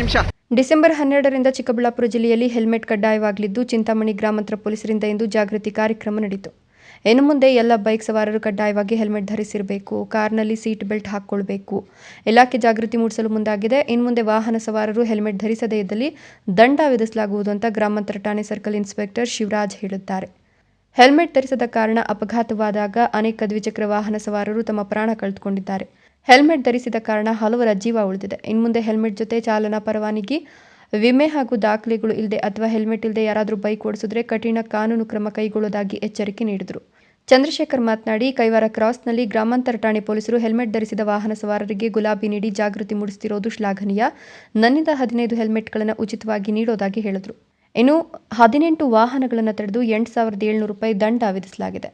ನಿಮಿಷ. ಡಿಸೆಂಬರ್ ಹನ್ನೆರಡರಿಂದ ಚಿಕ್ಕಬಳ್ಳಾಪುರ ಜಿಲ್ಲೆಯಲ್ಲಿ ಹೆಲ್ಮೆಟ್ ಕಡ್ಡಾಯವಾಗಲಿದ್ದು, ಚಿಂತಾಮಣಿ ಗ್ರಾಮಾಂತರ ಪೊಲೀಸರಿಂದ ಇಂದು ಜಾಗೃತಿ ಕಾರ್ಯಕ್ರಮ ನಡೆಯಿತು. ಇನ್ನು ಮುಂದೆ ಎಲ್ಲ ಬೈಕ್ ಸವಾರರು ಕಡ್ಡಾಯವಾಗಿ ಹೆಲ್ಮೆಟ್ ಧರಿಸಿರಬೇಕು, ಕಾರ್ನಲ್ಲಿ ಸೀಟ್ ಬೆಲ್ಟ್ ಹಾಕ್ಕೊಳ್ಬೇಕು. ಇಲಾಖೆ ಜಾಗೃತಿ ಮೂಡಿಸಲು ಮುಂದಾಗಿದೆ. ಇನ್ನು ಮುಂದೆ ವಾಹನ ಸವಾರರು ಹೆಲ್ಮೆಟ್ ಧರಿಸದೇ ಇದ್ದಲ್ಲಿ ದಂಡ ವಿಧಿಸಲಾಗುವುದು ಅಂತ ಗ್ರಾಮಾಂತರ ಠಾಣೆ ಸರ್ಕಲ್ ಇನ್ಸ್ಪೆಕ್ಟರ್ ಶಿವರಾಜ್ ಹೇಳುತ್ತಾರೆ ಹೆಲ್ಮೆಟ್ ಧರಿಸದ ಕಾರಣ ಅಪಘಾತವಾದಾಗ ಅನೇಕ ದ್ವಿಚಕ್ರ ವಾಹನ ಸವಾರರು ತಮ್ಮ ಪ್ರಾಣ ಕಳೆದುಕೊಂಡಿದ್ದಾರೆ. ಹೆಲ್ಮೆಟ್ ಧರಿಸಿದ ಕಾರಣ ಹಲವರ ಜೀವ ಉಳಿದಿದೆ. ಇನ್ನು ಮುಂದೆ ಹೆಲ್ಮೆಟ್ ಜೊತೆ ಚಾಲನಾ ಪರವಾನಗಿ, ವಿಮೆ ಹಾಗೂ ದಾಖಲೆಗಳು ಇಲ್ಲದೆ ಅಥವಾ ಹೆಲ್ಮೆಟ್ ಇಲ್ಲದೆ ಯಾರಾದರೂ ಬೈಕ್ ಓಡಿಸಿದ್ರೆ ಕಠಿಣ ಕಾನೂನು ಕ್ರಮ ಕೈಗೊಳ್ಳೋದಾಗಿ ಎಚ್ಚರಿಕೆ ನೀಡಿದರು. ಚಂದ್ರಶೇಖರ್ ಮಾತನಾಡಿ, ಕೈವಾರ ಕ್ರಾಸ್ನಲ್ಲಿ ಗ್ರಾಮಾಂತರ ಠಾಣೆ ಪೊಲೀಸರು ಹೆಲ್ಮೆಟ್ ಧರಿಸಿದ ವಾಹನ ಸವಾರರಿಗೆ ಗುಲಾಬಿ ನೀಡಿ ಜಾಗೃತಿ ಮೂಡಿಸುತ್ತಿರುವುದು ಶ್ಲಾಘನೀಯ. ನನ್ನಿಂದ ಹದಿನೈದು ಹೆಲ್ಮೆಟ್ಗಳನ್ನು ಉಚಿತವಾಗಿ ನೀಡೋದಾಗಿ ಹೇಳಿದರು. ಇನ್ನು ಹದಿನೆಂಟು ವಾಹನಗಳನ್ನು ತಡೆದು ಎಂಟು ಸಾವಿರದ ಏಳ್ನೂರು ರೂಪಾಯಿ ದಂಡ ವಿಧಿಸಲಾಗಿದೆ.